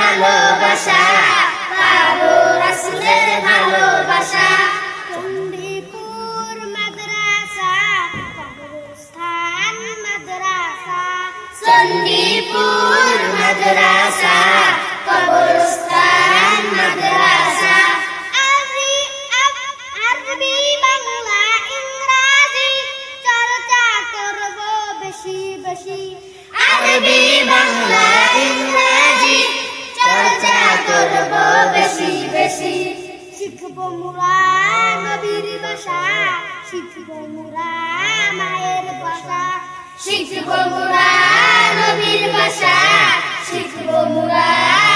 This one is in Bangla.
ভালোবাসা পাবো রসুলের ভালোবাসা। মাদ্রাসা কবরস্থান মাদ্রাসা। আরবি আরবি বাংলা ইংরাজি চর্চা করব বেশি বেশি। আরবি বাংলা ইংরেজি চর্চা করব বেশি বেশি। শিখব মুরা নবীর ভাষা শিখব মুরা মায়ের ভাষা। শিখব মুরা নবীর ভাষা। শিখব মুরা